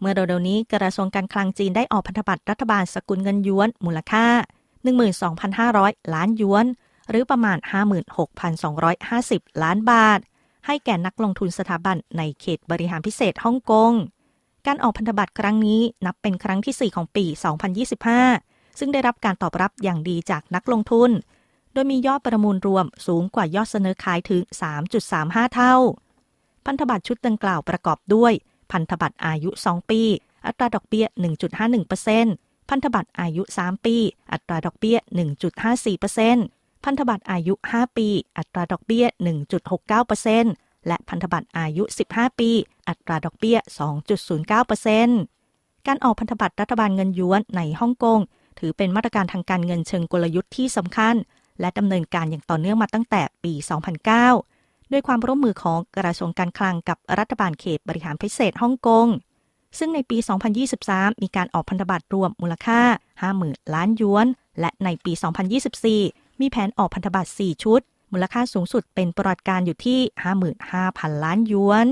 เมื่อเร็วๆนี้กระทรวงการคลังจีนได้ออกพันธบัตรรัฐบาลสกุลเงินหยวน มูลค่า 12,500 ล้านหยวน หรือประมาณ 56,250 ล้านบาท ให้แก่นักลงทุนสถาบันในเขตบริหารพิเศษฮ่องกง การออกพันธบัตรครั้งนี้นับเป็นครั้งที่ 4 ของปี 2025 ซึ่งได้รับการตอบรับอย่างดีจากนักลงทุน โดยมียอดประมูลรวมสูงกว่ายอดเสนอขายถึง 3.35 เท่า พันธบัตรชุดดังกล่าวประกอบด้วย พันธบัตรอายุ 2 ปี อัตราดอกเบี้ย 1.51%พันธบัตรอายุ 3 ปี อัตราดอกเบี้ย 1.54%พันธบัตรอายุ 5 ปี อัตราดอกเบี้ย 1.69%และพันธบัตรอายุ 15 ปี อัตราดอกเบี้ย 2.09%การออกพันธบัตรรัฐบาลเงินหยวนในฮ่องกงถือเป็นมาตรการทางการเงินเชิงกลยุทธ์ที่สำคัญ และดำเนินการอย่างต่อเนื่องมาตั้งแต่ปี 2009 ด้วยความร่วมมือของกระทรวงการคลังกับรัฐบาลเขตบริหารพิเศษฮ่องกง ซึ่งในปี 2023 มีการออกพันธบัตรรวมมูลค่า 50,000 ล้านหยวน และในปี 2024 มีแผนออกพันธบัตร 4 ชุด มูลค่าสูงสุดเป็นประวัติการอยู่ที่ 55,000 ล้านหยวน